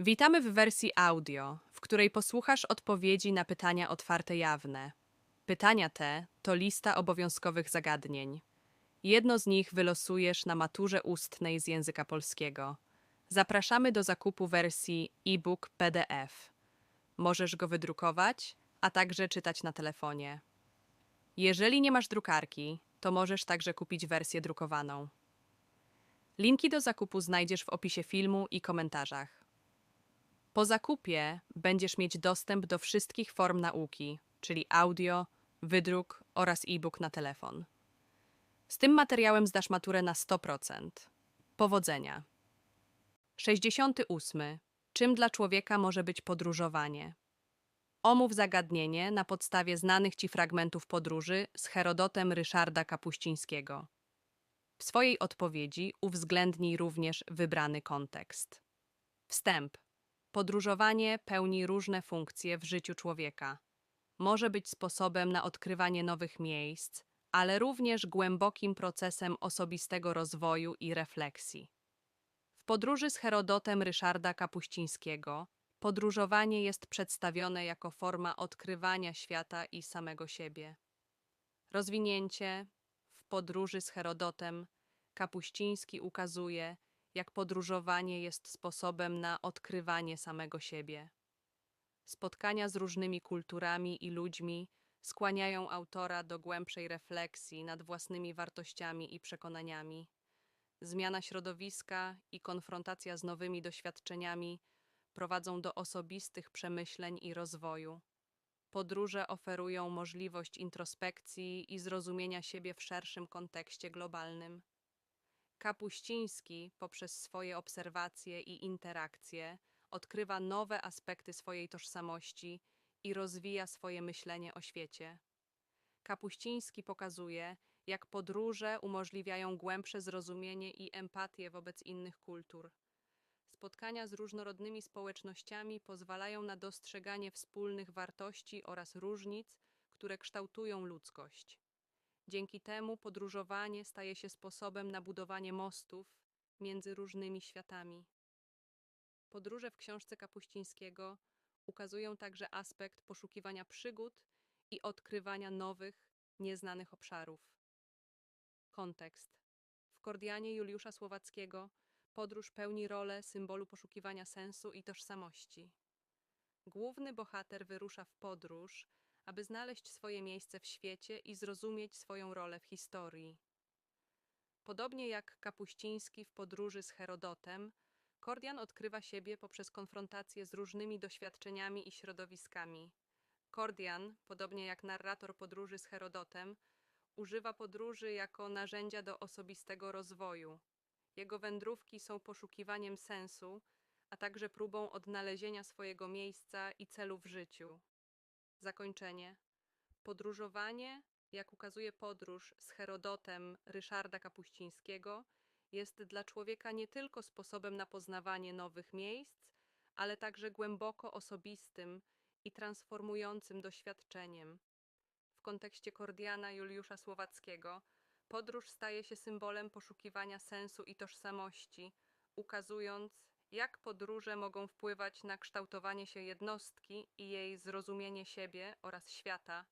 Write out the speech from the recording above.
Witamy w wersji audio, w której posłuchasz odpowiedzi na pytania otwarte jawne. Pytania te to lista obowiązkowych zagadnień. Jedno z nich wylosujesz na maturze ustnej z języka polskiego. Zapraszamy do zakupu wersji e-book PDF. Możesz go wydrukować, a także czytać na telefonie. Jeżeli nie masz drukarki, to możesz także kupić wersję drukowaną. Linki do zakupu znajdziesz w opisie filmu i komentarzach. Po zakupie będziesz mieć dostęp do wszystkich form nauki, czyli audio, wydruk oraz e-book na telefon. Z tym materiałem zdasz maturę na 100%. Powodzenia. 68. Czym dla człowieka może być podróżowanie? Omów zagadnienie na podstawie znanych ci fragmentów podróży z Herodotem Ryszarda Kapuścińskiego. W swojej odpowiedzi uwzględnij również wybrany kontekst. Wstęp. Podróżowanie pełni różne funkcje w życiu człowieka. Może być sposobem na odkrywanie nowych miejsc, ale również głębokim procesem osobistego rozwoju i refleksji. W podróży z Herodotem Ryszarda Kapuścińskiego podróżowanie jest przedstawione jako forma odkrywania świata i samego siebie. Rozwinięcie w podróży z Herodotem Kapuściński ukazuje, jak podróżowanie jest sposobem na odkrywanie samego siebie. Spotkania z różnymi kulturami i ludźmi skłaniają autora do głębszej refleksji nad własnymi wartościami i przekonaniami. Zmiana środowiska i konfrontacja z nowymi doświadczeniami prowadzą do osobistych przemyśleń i rozwoju. Podróże oferują możliwość introspekcji i zrozumienia siebie w szerszym kontekście globalnym. Kapuściński poprzez swoje obserwacje i interakcje odkrywa nowe aspekty swojej tożsamości i rozwija swoje myślenie o świecie. Kapuściński pokazuje, jak podróże umożliwiają głębsze zrozumienie i empatię wobec innych kultur. Spotkania z różnorodnymi społecznościami pozwalają na dostrzeganie wspólnych wartości oraz różnic, które kształtują ludzkość. Dzięki temu podróżowanie staje się sposobem na budowanie mostów między różnymi światami. Podróże w książce Kapuścińskiego ukazują także aspekt poszukiwania przygód i odkrywania nowych, nieznanych obszarów. Kontekst. W Kordianie Juliusza Słowackiego podróż pełni rolę symbolu poszukiwania sensu i tożsamości. Główny bohater wyrusza w podróż, aby znaleźć swoje miejsce w świecie i zrozumieć swoją rolę w historii. Podobnie jak Kapuściński w podróży z Herodotem, Kordian odkrywa siebie poprzez konfrontację z różnymi doświadczeniami i środowiskami. Kordian, podobnie jak narrator podróży z Herodotem, używa podróży jako narzędzia do osobistego rozwoju. Jego wędrówki są poszukiwaniem sensu, a także próbą odnalezienia swojego miejsca i celu w życiu. Zakończenie. Podróżowanie, jak ukazuje podróż z Herodotem Ryszarda Kapuścińskiego, jest dla człowieka nie tylko sposobem na poznawanie nowych miejsc, ale także głęboko osobistym i transformującym doświadczeniem. W kontekście Kordiana Juliusza Słowackiego, podróż staje się symbolem poszukiwania sensu i tożsamości, ukazując, jak podróże mogą wpływać na kształtowanie się jednostki i jej zrozumienie siebie oraz świata.